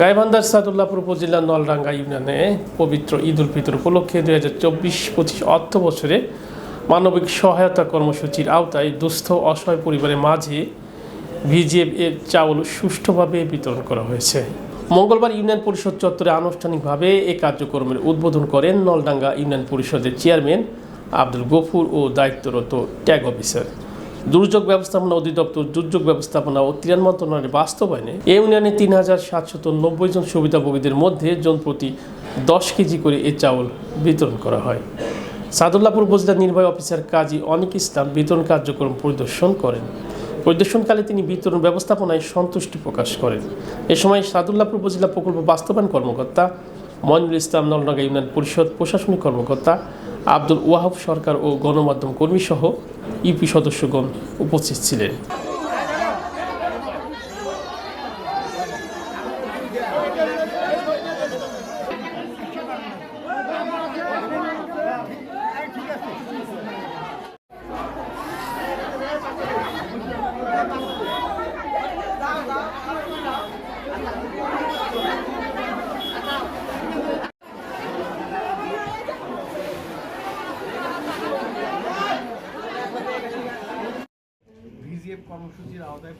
গাইবান্ধার সাদুল্লাপুর উপজেলার নলডাঙ্গা ইউনিয়নে পবিত্র ঈদ উল ফিতর উপলক্ষে দুই হাজার চব্বিশ পঁচিশ অর্থ বছরে মানবিক সহায়তা কর্মসূচির আওতায় দুস্থ অসহায় পরিবারের মাঝে ভিজিএফ এর চাউল সুষ্ঠুভাবে বিতরণ করা হয়েছে। মঙ্গলবার ইউনিয়ন পরিষদ চত্বরে আনুষ্ঠানিকভাবে এ কার্যক্রমের উদ্বোধন করেন নলডাঙ্গা ইউনিয়ন পরিষদের চেয়ারম্যান আব্দুল গফুর ও দায়িত্বরত ট্যাগ অফিসার। দুর্যোগ ব্যবস্থাপনা অধিদপ্তর, দুর্যোগ ব্যবস্থাপনা ও ত্রিয়ান মন্ত্রণালয়ের বাস্তবায়নে এই ইউনিয়নে তিন হাজার সাতশত নব্বই জন সুবিধাভোগীদের মধ্যে জন প্রতি দশ কেজি করে এ চাউল বিতরণ করা হয়। সাদুল্লাপুর উপজেলা নির্বাহী অফিসার কাজী অনিক ইসলাম বিতরণ কার্যক্রম পরিদর্শন করেন। পরিদর্শনকালে তিনি বিতরণ ব্যবস্থাপনায় সন্তুষ্টি প্রকাশ করেন। এ সময় সাদুল্লাপুর উপজেলা প্রকল্প বাস্তবায়ন কর্মকর্তা মইনুল ইসলাম নলনগা ইউনিয়ন পরিষদ প্রশাসনিক কর্মকর্তা আব্দুল ওয়াহাব সরকার ও গণমাধ্যম কর্মী সহ ইউপি সদস্যগণ উপস্থিত ছিলেন। ভিজিএফ কর্মসূচির আওতায়